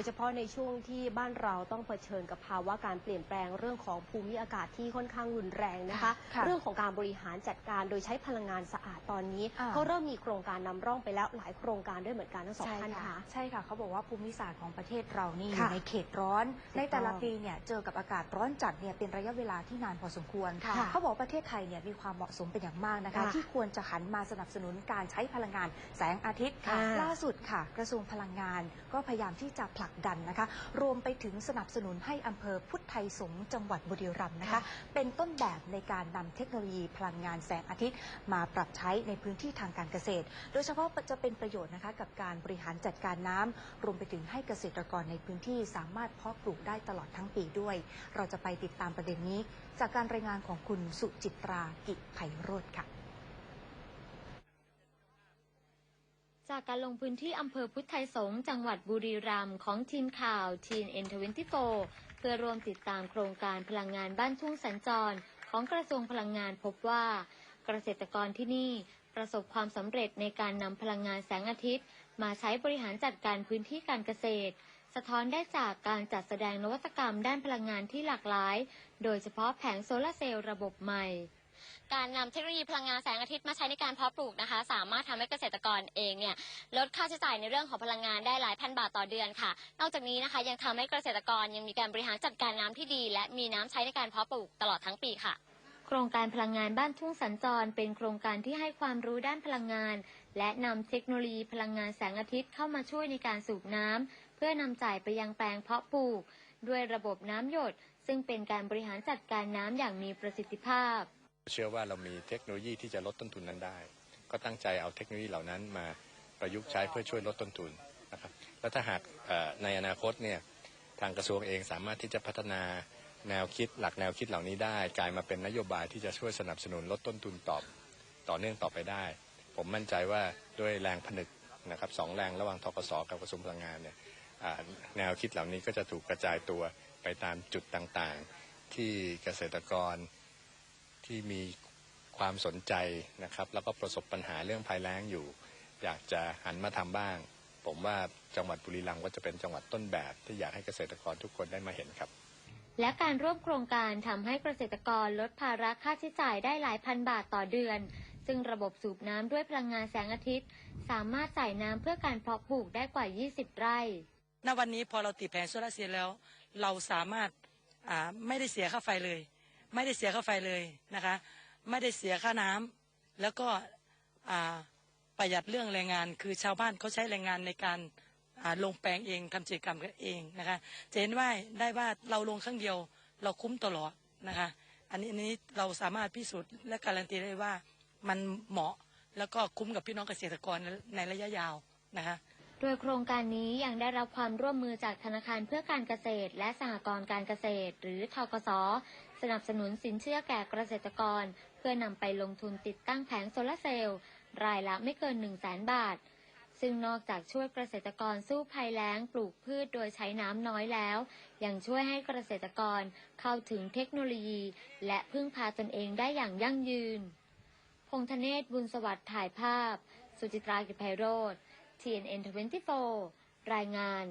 ยเฉพาะในช่วงที่บ้านเราต้องเผชิญกับภาวะการเปลี่ยนแปลงเรื่องของภูมิอากาศที่ค่อนข้างรุนแรงนะคะ ค่ะเรื่องของการบริหารจัดการโดยใช้พลังงานสะอาดตอนนี้อ่าก็เริ่มมีโครงการนำร่องไปแล้วหลายโครงการด้วยเหมือนกันทั้งสองใช่ท่านค่ะค่ะ ใช่ค่ะเขาบอกว่าภูมิศาสตร์ของประเทศเรานี่อค่ะยู่ในเขตร้อน ถูกต้องในแต่ละปีเนี่ยเจอกับอากาศร้อนจัดเนี่ยเป็นระยะเวลาที่นานพอสมควรค่ะเขาบอกประเทศไทยเนี่ยมีความเหมาะสมเป็นอย่างมากนะคะ ค่ะที่ควรจะหันมาสนับสนุนการใช้พลังงานแสงอาทิตย์ค่ะล่าสุดค่ะ กระทรวงพลังงานก็พยายามที่จะผลักดันนะคะ รวมไปถึงสนับสนุนให้อำเภอพุทธไทยสงฆ์จังหวัดบุรีรัมย์นะคะค่ะเป็นต้นแบบในการนำเทคโนโลยีพลังงานแสงอาทิตย์ มาปรับใช้ในพื้นที่ทางการเกษตร โดยเฉพาะจะเป็นประโยชน์นะคะกับการบริหารจัดการน้ำรวมไปถึงให้เกษตรกรในพื้นที่สามารถเพาะปลูกได้ตลอดทั้งปีด้วย เราจะไปติดตามประเด็นนี้ จากการรายงานของคุณสุจิตรากิจไพโรธค่ะ จากการลงพื้นที่อำเภอพุทธไทยสงฆ์จังหวัดบุรีรัมย์ของทีมข่าวทีนเอ็นทเวนตี้โฟเพื่อร่วมติดตามโครงการพลังงานบ้านทุ่งสัญจร ของกระทรวงพลังงานพบว่า เกษตรกรที่นี่ประสบความสำเร็จในการนำพลังงานแสงอาทิตย์ มาใช้บริหารจัดการพื้นที่การเกษตร สะท้อนได้จากการจัดแสดงนวัตกรรมด้านพลังงานที่หลากหลาย โดยเฉพาะแผงโซลาร์เซลล์ระบบใหม่ การนำเทคโนโลยีพลังงานแสงอาทิตย์มาใช้ในการเพาะปลูกนะคะ สามารถทำให้เกษตรกรเองเนี่ยลดค่าใช้จ่ายในเรื่องของพลังงานได้หลายพันบาทต่อเดือนค่ะ นอกจากนี้นะคะยังทำให้เกษตรกรยังมีการบริหารจัดการน้ำที่ดี และมีน้ำใช้ในการเพาะปลูกตลอดทั้งปีค่ะโครงการพลังงานบ้านทุ่งสัญจร เป็นโครงการที่ให้ความรู้ด้านพลังงาน และนำเทคโนโลยีพลังงานแสงอาทิตย์เข้ามาช่วยในการสูบน้ำเพื่อนำจ่ายไปยังแปลงเพาะปลูก ด้วยระบบน้ำหยด ซึ่งเป็นการบริหารจัดการน้ำอย่างมีประสิทธิภาพ เชื่อว่าเรามีเทคโนโลยีที่จะลดต้นทุนนั้นได้ ก็ตั้งใจเอาเทคโนโลยีเหล่านั้นมาประยุกต์ใช้เพื่อช่วยลดต้นทุนนะครับแล้วถ้าหากเอ่อในอนาคตเนี่ยทางกระทรวงเองสามารถที่จะพัฒนาแนวคิดหลักแนวคิดเหล่านี้ได้ กลายมาเป็นนโยบายที่จะช่วยสนับสนุนลดต้นทุนต่อต่อเนื่องต่อไปได้ ผมมั่นใจว่าด้วยแรงผนึกนะครับสองแรงระหว่างทกสกับกระทรวงพลังงานเนี่ยอ่าแนวคิดเหล่านี้ก็จะถูกกระจายตัวไปตามจุดต่างๆ ที่เกษตรกร ที่มีความสนใจนะครับ แล้วก็ประสบปัญหาเรื่องภัยแล้งอยู่ อยากจะหันมาทำบ้าง ผมว่าจังหวัดบุรีรัมย์ก็จะเป็นจังหวัดต้นแบบที่อยากให้เกษตรกรทุกคนได้มาเห็นครับ และการร่วมโครงการทำให้เกษตรกรลดภาระค่าใช้จ่ายได้หลายพันบาทต่อเดือน ซึ่งระบบสูบน้ำด้วยพลังงานแสงอาทิตย์ สามารถจ่ายน้ำเพื่อการเพาะปลูกได้กว่า 20 ไร่ ณ วันนี้พอเราติดแผงโซลาร์เซลล์แล้ว เราสามารถอ่าไม่ได้เสียค่าไฟเลย ไม่ได้เสียค่าไฟเลยนะคะ ไม่ได้เสียค่าน้ำแล้วก็ประหยัดเรื่องแรงงาน คือชาวบ้านเขาใช้แรงงานในการลงแปลงเองทำกิจกรรมกันเองนะคะจะเห็นว่าได้ว่าเราลงครั้งเดียวเราคุ้มตลอดนะคะ อันนี้อันนี้เราสามารถพิสูจน์และการันตีได้ว่ามันเหมาะแล้วก็คุ้มกับพี่น้องเกษตรกรในในระยะยาวนะคะโดยโครงการนี้ยังได้รับความร่วมมือจากธนาคารเพื่อการเกษตร และสหกรณ์การเกษตร หรือทกส สนับสนุนสินเชื่อแก่เกษตรกร เพื่อนำไปลงทุนติดตั้งแผงโซลาร์เซลล์รายละไม่เกิน 1 0 0 0 0แสนบาท ซึ่งนอกจากช่วยเกษตรกรสู้ภัยแล้งปลูกพืชโดยใช้น้ำน้อยแล้ว ยังช่วยให้เกษตรกรเข้าถึงเทคโนโลยี และพึ่งพาตนเองได้อย่างยั่งยืน พงธเนศบุญสวัสดิ์ถ่ายภาพ สุจิตรากิจไพโรธ TNN 24 รายงาน